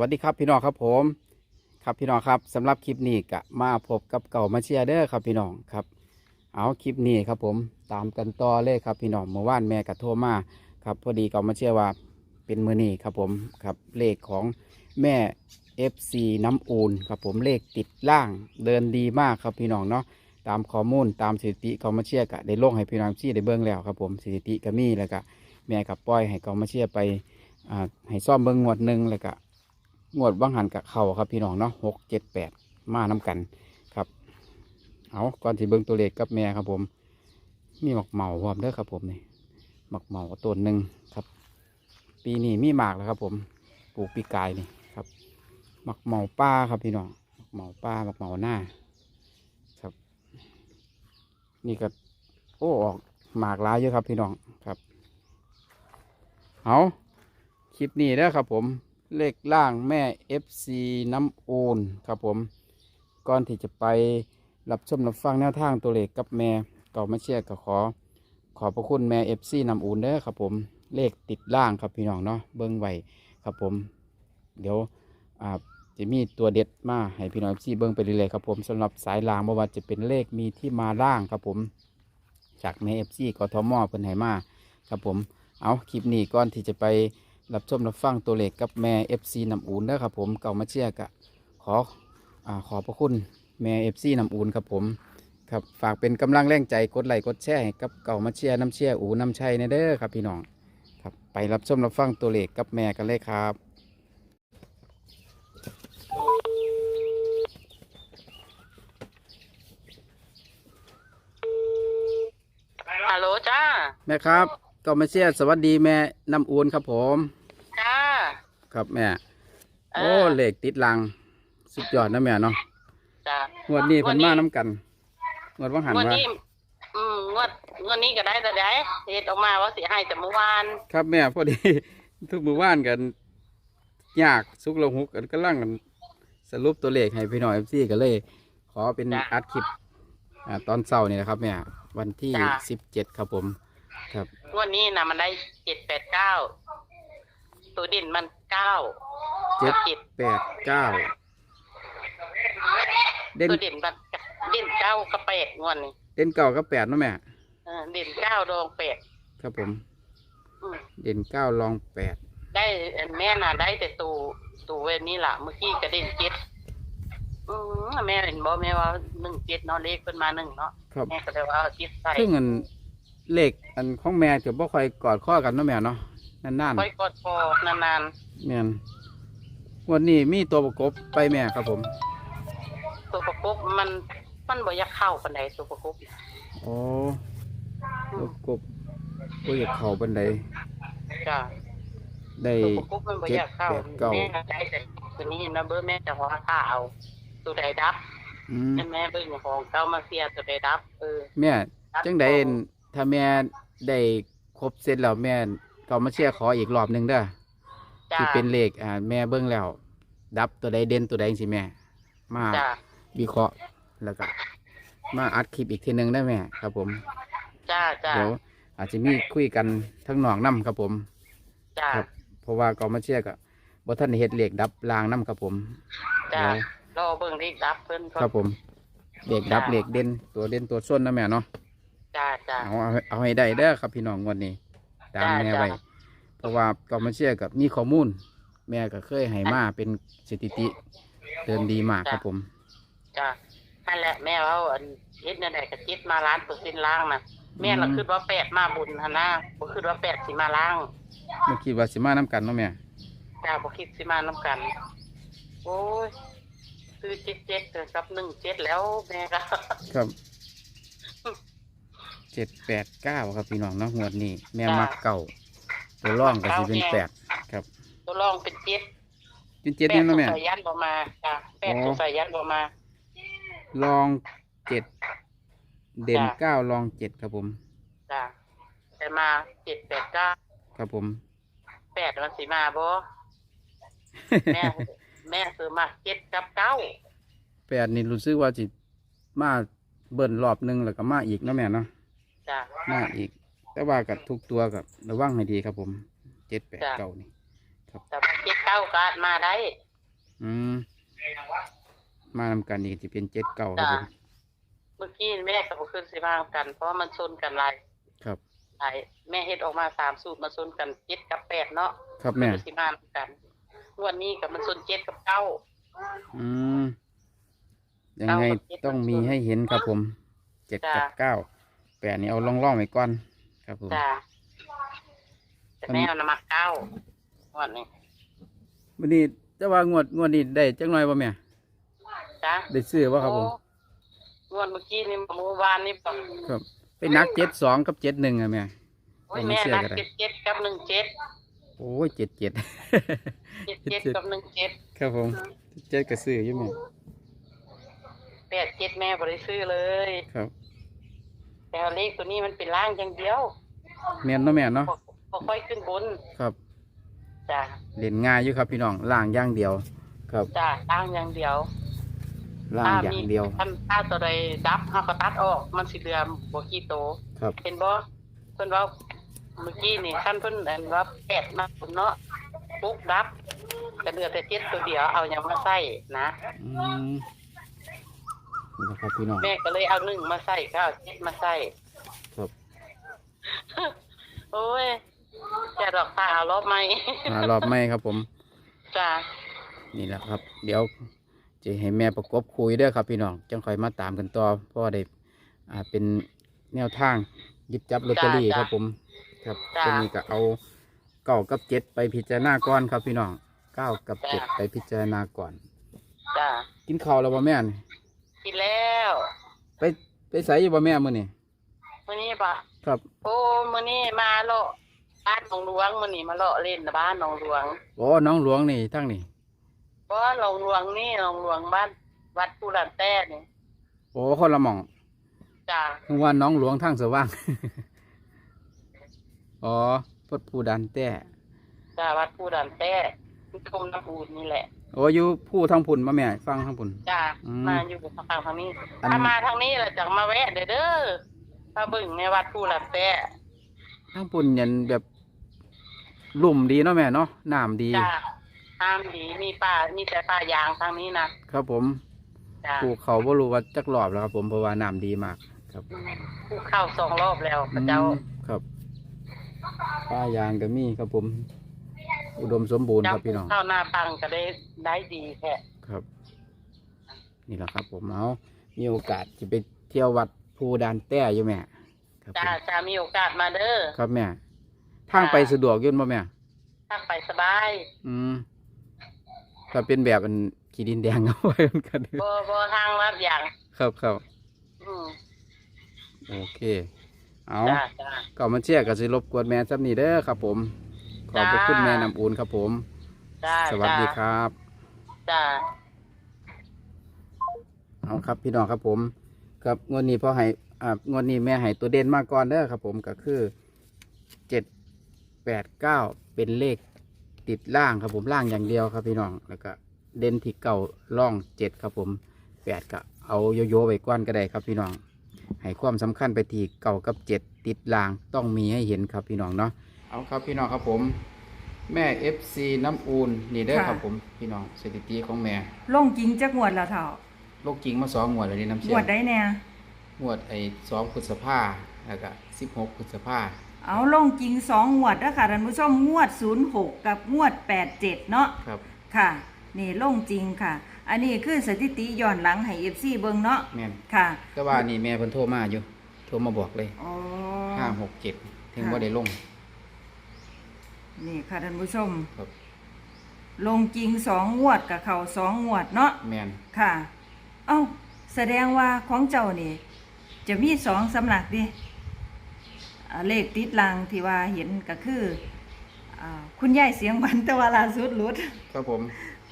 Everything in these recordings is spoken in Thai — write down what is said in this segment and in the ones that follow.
วัสดีครับพี่น้องครับผม ครับพี่น้องครับสำหรับคลิปนี้ก็มาพบกับเก่ามาเชียร์เด้อครับพี่น้องครับ เอาคลิปนี้ครับผมตามกันต่อเลยครับพี่น้องเมื่อวานแม่กับโทรมาครับพอดีเก่ามาเชียร์ว่าเป็นมือนี้ครับผมครับเลขของแม่ FC น้ำอูนครับผมเลขติดล่างเดินดีมากครับพี่น้องเนาะตามข้อมูลตามสถิติเก่ามาเชียร์ก็ได้ลงให้พี่น้องซี่ได้เบิ่งแล้วครับผมสถิติก็มีแล้วก็แม่กับปล่อยให้เก่ามาเชียร์ไปอ่าให้ซ่อมเบิ่งงวดหนึ่งแล้วก็ งวดว่างหันกับเข่าครับพี่น้องเนาะหกเจ็ดแปดมาน้กันครับ เอาก่อนที่เบิ้งตัวเลขกับแม่ครับผม มีหมักเหมาพร้อมเด้อครับผมนี่หมักเหมาต้นหนึ่งครับ ปีนี้มีหมากแล้วครับ ผมปลูกปีกายนี่ครับหมักเหมาป้าครับพี่น้องหมักเหมาป้าหมักเหมาหน้าครับ นี่ก็โอ้ออกหมากลายเยอะครับพี่น้องครับ เอาคลิปนี้นะครับผม เลขล่างแม่ FC น้ำอูนครับผม ก่อนที่จะไปรับชมรับฟังแนวทางตัวเลขกับแม่ก่ามาเชียร์ก็ขอ ขอบพระคุณแม่ FC น้ำอูนเด้อครับผมเลขติดล่างครับพี่น้องเนาะเบิ้งไว้ครับผม เดี๋ยวอ่าจะมีตัวเด็ดมาให้พี่น้อง FC เบิ้งไปเรื่อยๆครับผมสำหรับสายล่างบ่อว่าจะเป็นเลขมีที่มาล่างครับผม จากแม่ FC กทมเพิ่นให้มาครับผม เอาคลิปนี้ก่อนที่จะไป รับชมรับฟังตัวเลขกับแม่ FC น้ำอูนนะครับผมเก่ามาเชียร์กะขออาขอบพระคุณแม่ FC น้ำอูนครับผมครับฝากเป็นกำลังแรงใจกดไลค์กดแชร์ให้กับเก่ามาเชียร์น้ำเชียร์อูน้ำชัยในเด้อครับพี่น้องครับไปรับชมรับฟังตัวเลขกับแม่กันเลยครับฮัลโหลจ้าแม่ครับเก่ามาเชียร์สวัสดีแม่น้ำอูนครับผม จ้า ครับแม่ เอโอ้อเลขติดลัง สุดยอดนะแม่เนาะจ้างวดนี้เพิ่นมาน้ำกันงวดว่างหันงวดว่านี้ อืมงวดงวดนี้ก็ได้แต่ได้เฮ็ดออกมาว่าสิให้แต่เมื่อวาน ครับแม่พอดี ทุกมือว่านกัน ยากสุกลงหุกกันก็ล่างกัน สรุปตัวเลขให้พี่น้องเอฟซีกันเลย ขอเป็นอัดคลิปอ่าตอนเช้านี่นะครับแม่วันที่สิบเจ็ดครับผม ครับงวดนี้นะมันได้เจ็ดแปดเก้าตัวดินมันเก้าเจ็ดเจ็ดแปดเก้าเด่นตัวดินมันดินเก้ากับแปดงวดนี้เด่นเก้ากับแปดเนาะแม่เออดินเก้ารองแปดครับผม อืมเด่นเก้ารองแปดได้แม่น่ะได้แต่ตูตูเวนนี่ล่ะเมื่อกี้ก็เด่นเจ็ดอืมแม่เห็นบ่แม่ว่าหนึ่งเจ็ดเนาะเลขเป็นมาหนึ่งเนาะครับแม่ก็เลยว่าเอาจิตใส่ซึ่งอัน เลขอันของแม่จะบ่ค่อยกอดข้อกันเนาะแม่เนาะนานค่อยกดพอนานๆแม่นวันนี้มีตัวประกบไปแม่ครับผม ๆตัวประกบมันมันบ่อยากเข้าปานใดตัวประกบอ๋อ ตัวประกบก็อยากเข้าบันไดจ้ะได้ตัวประกบมันบ่อยากเข้าเจ็ดแปดเก้าแม่ก็ได้แต่ตัวนี้นะเบอร์แม่จะหัวข้าเอาตัวใดดับอืมแม่เบิ่งของเก้ามาเสียตัวใดดับเออ แม่จังใดอั่น ถ้าแม่ได้ครบเสร็จแล้วแม่ก็มาเชียร์ขออีกรอบหนึงเด้อจ้ะที่เป็นเลขอ่าแม่เบิ่งแล้ว ดับตัวใดเด่นตัวใดสิแม่ มาจ้ะวิเคราะห์แล้วก็มาอัดคลิปอีกทีหนึงได้แม่ครับผม จ้าจ้าเดี๋ยวอาจจะมีคุยกันทั้งนอกน้ำครับผม จ้า ครับ เพราะว่าก็มาเชียร์กับบ่ท่านได้เฮ็ดเลขดับลางน้ำครับผมจ้า เดี๋ยวรอเบิ่งเลขดับเพิ่นก่อน ครับผมเลขดับจ้ะเลขเด่นตัวเด่นตัวส้นนะแม่เนาะ จ้าจ้าเอาเอาเอาให้ได้เด้อครับพี่น้องงวันนี้ ตามจ้ะแม่จ้ะไว้เพราะว่าก็มาเชื่อกับมีข้อมูล แม่ก็เคยให้มาเป็นสถิติเดินดีมากครับผม จ้านั่นแหละแม่ว่าอันเฮ็ดนั่นแหละก็จิตมาล้านเปอร์เซ็นต์ล้างน่ะแม่ละคิดว่าแปดมาบุญหั่นนะบ่คิดว่าแปดสิมาล้างเมื่อคิดว่าสิมาน้ำกันเนาะแม่จ้าบ่คิดสิมานํกัน โอ้ยซื้อเจ็ดเจ็ดกับหนึ่งเจ็ดแล้วแม่ก็ ครับ เจ็ดแปดเก้าครับพี่น้องเนาะงวดนี้ แม่จ้ะมักเก่าตัวร่องก็สิเป็นเก้าแม่แปดครับตัวรองเป็นเจ็ดเป็นเจ็ดนี่เนาะแม่สงสัยยันบ่มาจ้าแปดอ๋อสงสัยยันบ่มาลองเจ็ดเด่นจ้ะเก้าลองเจ็ดครับผมจ้าแต่มาเจ็ดแปดเก้าครับผมแปดมันสิมาบ่แม่แม่ซื้อมาเจ็ดกับเก้าแปดนี่รู้สึกว่าจิมาเบิ่นรอบหนึงแล้วก็มาอีกเนาะแม่เนาะ จ้ามาอีก แต่ว่ากับทุกตัวกับระวังให้ดีครับผมเจ็ดแปดจ้ะ เก้านี่ครับแต่ว่าเจ็ดเก้าก็มาได้ อืมมานำกันอีกจะเป็นเจ็ดเก่าครับจ้ะผมเมื่อกี้แม่กับบุขึ้นสิมากัน เพราะว่ามันชนกันหลายครับ หลายแม่เฮ็ดออกมาสามสูตรมาชนกันเจ็ดกับแปดเนาะครับแม่นสิมากันงวันนี้กับมันชนเจ็ดกับเก้า อืมยังไงเก้ากับเจ็ดต้องมีให้เห็นครับผมเจ็ดจ้ะกับเก้า แปดนี่เอาล่องๆไว้ก่อนครับผมจ้าแต่แม่เอาน้ำมักเก้าวันนี้วันนี้จะว่างวดงวดนี้ได้จังหน่อยป่ะแม่จ้าได้ซื้อป่ะครับผมโอ้งวดเมื่อกี้นี่เมื่อวานนี่บอกครับไปนักเจ็ดสองกับเจ็ดหนึ่งอะแม่โอ้ยไม่แม่เชื่อนักก็ได้เจ็ดเจ็ดกับหนึ่งเจ็ดโอ้ยเจ็ดเจ็ดเจ็ดเจ็ดกับหนึ่งเจ็ดครับผมเจ็ดก็ซื้ออยู่แม่แปดเจ็ดแม่บริซื้อเลยครับ แต่ว่าเลขตัวนี้มันเป็นล่างอย่างเดียวแม่นเนาะแม่เนาะบ่บ่ค่อยขึ้นบนครับจ้าเล่นง่ายอยู่ครับพี่น้องล่างอย่างเดียว ครับจ้าล่างอย่างเดียวล่างอย่างเดียวถ้าถ้าตัวใดดับเฮาก็ตัดออก มันสิเหลือบ่กี่โตครับเห็นบ่เพิ่นว่าเมื่อกี้นี่คันเพิ่นอันว่าแปดมาพุ่นเนาะปุ๊บดับก็เหลือแต่เจ็ดตัวเดียวเอาหยังมาใส่นะอืม นี่นะครับพี่น้อง แม่ก็เลยเอาหนึ่งมาใส่ก็เอาเจ็ดมาใส่ครับ โอ้ยจะดอกตาเอารอบไหมมารอบไม่ครับผม จ้านี่แหละครับ เดี๋ยวจะให้แม่ประกบคุยเด้อครับพี่น้องจังคอยมาตามกันต่อเพราะว่าได้อ่าเป็นแนวทางหยิบจับลอตเตอรี่ครับผม ครับตัวนี้ก็เอาเก้ากับเจ็ดไปพิจารณาก่อนครับพี่น้องเก้ากับเจ็ดไปพิจารณาก่อน จ้ากินข้าวแล้วบ่แม่น กินแล้วไปไปใส่อยู่บ่แม่มื้อนี้มื้อนี้ปะครับ โอ้มื้อนี้มาเลาะบ้านหนองหลวงมื้อนี้มาเลาะเล่นนะบ้านหนองหลวงโอ้น้องหลวงนี่ทั้งนี่เพราะว่าหนองหลวงนี่หนองหลวงบ้านวัดผู้หลานแต้นี่โอ้คนละหม่องจ้าเมื่อวานน้องหลวงทั้งสว่าง อ๋อพดผู้ดันแต่จ้าวัดผู้หลานแต้ชมน้ำอูดนี่แหละ โอ้อยู่ผู้ทั้งพุ่นมาแม่ฟังทั้งพุ่น จ้าอืม มาอยู่ทางทางนี้อันถ้ามาทางนี้เราจะมาแวะเด้อเด้อมาเบึ่งในวัดผู้หลานแต้ทั้งพุ่นยันแบบลุ่มดีเนาะแม่เนาะน้ำดี จ้าห้ามดีมีป่ามีแต่ป่ายางทางนี้นะครับผมจ้าปลูกเขาบ่รู้ว่าจักรอบแล้วครับผมเพราะว่าน้ำดีมากครับผู้เข้าสองรอบแล้วพระเจ้า อืมครับป้ายางก็มีครับผม อุดมสมบูรณ์ครับพี่น้องเข้าหน้าปังก็ได้ได้ดีแค่ครับ นี่แหละครับผมเอามีโอกาสจะไปเที่ยววัดภูดานแต้อยู่แม่ครับผจ้ามจะมีโอกาสมาเด้อครับแม่ทางไปสะดวกอยุ่นบ่แม่ทักไปสบายอืมถ้าเป็นแบบอันขีดินแดงเอาไว้เหมือนกัน บ่บ่ทางลัดอย่าง ครับครับ อืมโอเค เอาจ้าจ้า ก็มาเชียร์กับสิรบกวนแม่ซับนี่เด้อครับผม ขอบพระจ้าคุณแม่น้ำอุ่นครับผม จ้าสวัสดีคจ้ารับ จ้า เอาครับพี่น้องครับผม ครับงวดนี้พอให้อ่างวดนี้แม่ให้ตัวเด่นมาก่อนเด้อครับผมก็คือเจ็ดแปดเก้าเป็นเลขติดล่างครับผมล่างอย่างเดียวครับพี่น้องแล้วก็เด่นที่เก่าล่องเจ็ดครับผมแปดก็เอาโยโย่ไว้ก้อนก็ได้ครับพี่น้องให้ความสำคัญไปที่เก่ากับเจ็ดติดล่างต้องมีให้เห็นครับพี่น้องเนาะ เอาครับพี่น้องครับผม แม่ FC น้ำอูนนี่เด้อค่ะ ครับผม พี่น้องสถิติของแม่ลงจริงจักงวดแล้วเถ่าโลกจริงมาสองงวดเลยนี่น้ำเชีงยวดได้แน่งวดไอ้สองพฤษภาแล้วก็สิบหกพฤษภาเอาลงจริงสองงวดแล้วค่ะท่านผู้ชมงวด 06 กับงวด 87 เนาะครับ ค่ะ นี่ลงจริงค่ะ อันนี้คือสถิติย้อนหลังให้ FC เบิ่งเนาะแม่นค่ะแต่ว่านี่แม่เพิ่นโทรมาอยู่โทรมาบอกเลยอ๋อ ห้าหกเจ็ดถึงค่ะ ว่าได้ลง นี่ค่ะท่านผู้ชม ครับ ลงจริงสองงวดกับเขาสองงวดเนาะแม่นค่ะ เอ้า แสดงว่าของเจ้านี่ จะมีสองสำนักดิอ่าเลขติดลางที่ว่าเห็นก็คืออาคุณยายเสียงหวันแต่ว่าล่าสุดหลุด ครับผม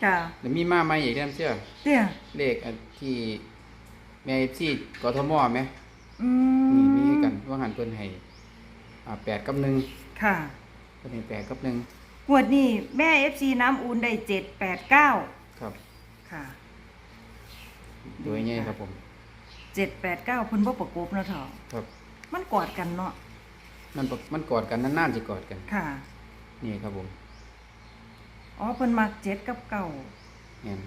ค่ะแล้วมีมาใหม่อีกแล้วเชื่อเตี้ยเลขอันที่แม่ที่กทมไหมอืนี่มมีให้กันว่าหันเพิ่นให้อ่าแปดกับหนึ่งค่ะ เพิ่นให้แปดกับหนึ่งงวดนี้แม่เอฟซีน้ำอุ่นได้เจ็ดแปดเก้าครับค่ะโดยง่ายครับผมเจ็ดแปดเก้าพุ่นบ่ประกบเนาะเถอะครับมันกอดกันเนาะมันปกมันกอดกันนานๆจะกอดกัน ค่ะ นี่ครับผมอ๋อเพิ่นมักเจ็ดกับเก่าแม่น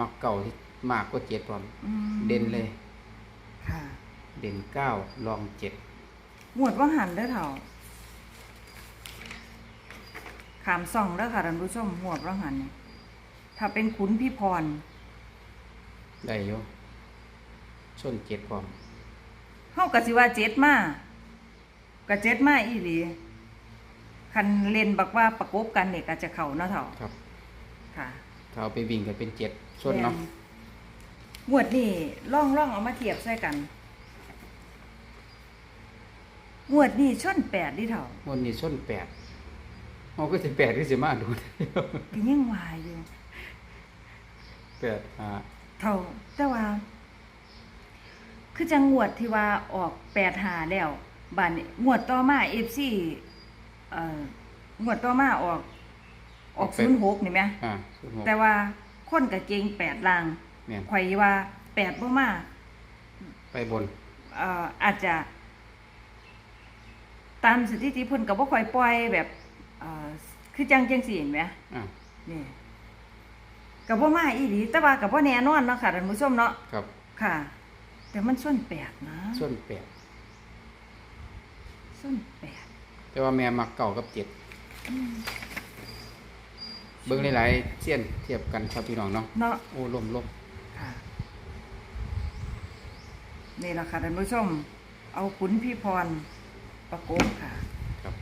มักเก่าที่มากกว่าเจ็ดพร้อมอืมเด่นเลย ค่ะ เด่นเก้าลองเจ็ดหวดว่าหันเด้อเถ่า ขามส่องเด้อค่ะท่านผู้ชมหวดว่าหันเนี่ยถ้าเป็นขุนพี่พร ได้อยู่ชนเจ็ดพร้อมเฮาก็สิว่าเจ็ดมาก็เจ็ดมาอีหลีคันเล่นบักว่าประกบกันเนี่ยก็จะเข้าเนาะเถ่าครับค่ะถ้าเอาไปวิ่งก็เป็นเจ็ดชนเนาะแม่หวดนี่ล่องล่องเอามาเทียบใส่กันหวดนี่ชนแปดดิเถ่ามันนี่ชนแปด เขาก็จะแปดก็จะมาดูก็ยังวายอยู่แปดอ่าเท่าแต่ว่า คือจังงวดที่ว่าออกแปดหาแล้วบานนี้งวดต่อมาเอฟซีเอ่องวดต่อมาออก ออกศูนย์หกนี่ไหมอ่าศูนย์หกแต่ว่าคนกับเกงแปดลางเนี่ยข่อยว่าแปดบ่มาไปบน เอ่ออาจจะ ตามสถิติเพิ่นก็บ่ค่อยปล่อยแบบ เอ่อคือจังจังสี่เห็นไหมอ่านี่ก็บ่มาอีหลีแต่ว่าก็บ่แน่นอนเนาะค่ะท่านผู้ชมเนาะครับค่ะ แต่มันส่วนแปดนะชนแปดส่วนแปดแต่ว่าแม่มักเก่ากับเจ็ดเบิ้งหลายๆเสี้ยนเทียบกันครับพี่น้องเนาะเนาะ โอ้ลมลมค่ะนี่แหละค่ะท่านผู้ชม เอาขุนพี่พรประกบค่ะ ครับ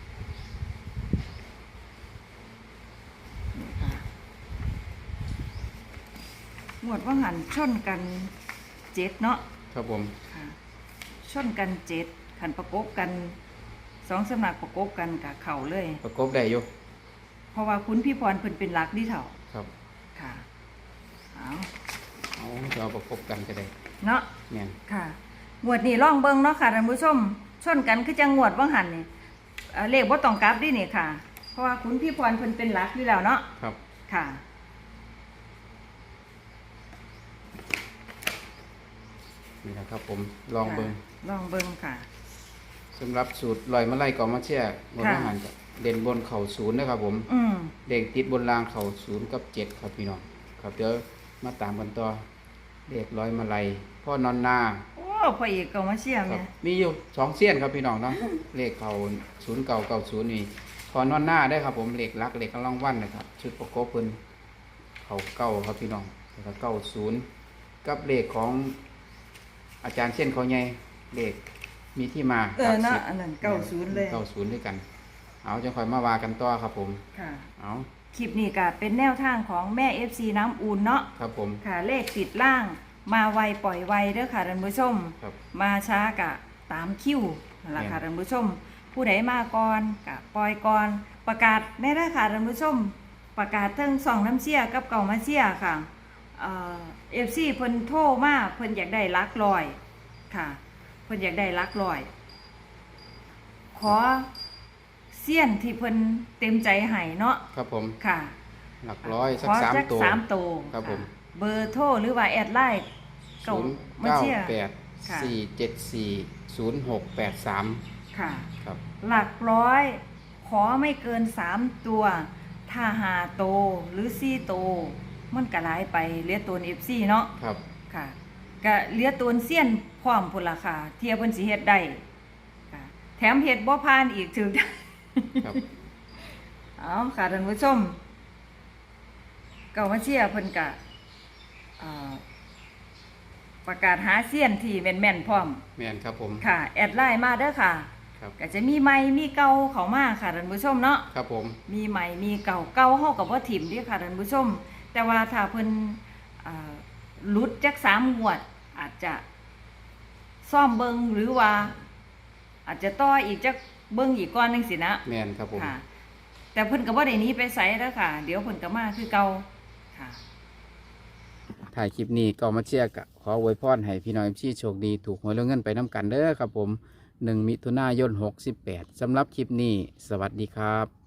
นี่ค่ะ หมวดว่าหันชนกันเจ็ดเนาะครับผมค่ะชนกันเจ็ดขันประกบกันสองสำนักประกบกันกับเข่าเลย ประกบได้อยู่เพราะว่าคุณพี่พรเพิ่นเป็นหลักดิเถ่าครับค่ะเอาเอาจะเอาประกบกันก็ได้เนาะแม่นค่ะงวดนี้ล่องเบิงเนาะค่ะท่านผู้ชมชนกันคือจังงวดว่างหันนี่เอ่อเลขบ่ต้องกลับดินี่ค่ะ เพราะว่าคุณพี่พรเพิ่นเป็นหลักอยู่แล้วเนาะครับค่ะ นี่นะครับ ผมลองเบิ้งค่ะลองเบิงค่ะสำหรับสูตรลอยมะไล่ก่อนมาเชี่ยบนค่ะอาหารจะเด่นบนเข่าศูนย์นะครับผมอืมเด็กติดบนรางเข่าศูนย์กับเจ็ดครับพี่น้องครับเดี๋ยวมาตามกันต่อเด็กร้อยมาลัยพ่อนอนนาโอ้พ่อเอกก็มาเชียร์ครัแม่บมีอยู่สองเสี้ยนครับพี่น้องเนาะเลขเข่าศูนย์เก่าเก่าศูนย์นี่พอนอนหน้าได้ครับ ผมเลขรักเลขกำลังวันนะครับชุดประกบเพิ่นเข่าเก้าครับพี่น้องแล้วก็เก้าศูนย์กับเลขของ อาจารย์เส้นเขาใหญ่เลขมีที่มาเออหลัเนาะกสิบอันนั้นเก้าศูนย์เลยเก้าศูนย์ด้วยกัน เอาจะคอยมาว่ากันต่อครับผม ค่ะ เอาคลิปนี้ก็เป็นแนวทางของแม่ FC น้ำอูนเนาะ ครับผม ค่ะ เลขติดล่าง มาไวปล่อยไวเด้อค่ะท่านผู้ชม ครับ มาช้ากะตามคิวนั่นแหละค่ะแม่นท่านผู้ชม ผู้ใดมาก่อนกะปล่อยก่อน ประกาศในได้อค่ะท่านผู้ชม ประกาศเทิงสองน้ำเชี่ยกับเก่ามาเชี่ยค่ะ เอ ฟซีเพิ่นโทรมาเพิ่นอยากได้หลักลอยค่ะ เพิ่นอยากได้หลักลอย ขอเสี้ยนที่เพิ่นเต็มใจให้เนาะครับผม ค่ะหลักร้อยสักขอสามจักตัว สามตัวครับผมะเบอร์โทรหรือว่าแอดไลน์เก่าศูนย์มาเก้าเชี่ยแปดค่ะ สี่เจ็ดสี่ศูนย์หกแปดสามค่ะ ครับ หลักร้อย ขอไม่เกินสามตัว ถ้าหาโตวหรือซี่โตว มันกระไรไปเหลียตัวเอฟซีเนาะครับ ค่ะกะเหลียตัวเสี้ยนพร้อมพุ่นละค่ะ เทียบเพิ่นสิเฮ็ดได้ค่ะแถมเฮ็ดบ่ผ่านอีกถึงครับ เอาค่ะท่านผู้ชมเก่ามาเชียร์เพิ่นกะอ่าประกาศหาเสี้ยนที่แม่นๆพร้อมแมนครับผมค่ะ แอดไลน์มาเด้อค่ะครับก็จะมีใหม่มีเก่าเข้ามาค่ะท่านผู้ชมเนาะครับผมมีใหม่มีเก่าเก่าเฮากับว่าถิ่มเด้อค่ะท่านผู้ชม แต่ว่าถ้าเพิ่นอ่าหลุดจักสามงวด อาจจะซ่อมเบิงหรือว่า อาจจะต่ออีกจักเบิงอีกก้อนหนึงสินะแมนครับผมค่ะ แต่เพิ่นก็บ่ได้หนี้ไปไสแล้วค่ะ เดี๋ยวเพิ่นก็มาคือเก่าค่ะ ถ่ายคลิปนี้ก็มาเชียร์กะขออวยพรให้พี่น้องพี่โชคดีถูกหวยแล้วเงินไปน้ำกันเด้อครับผมหนึ่งมิถุนายนหกสิบแปดสำหรับคลิปนี้ สวัสดีครับ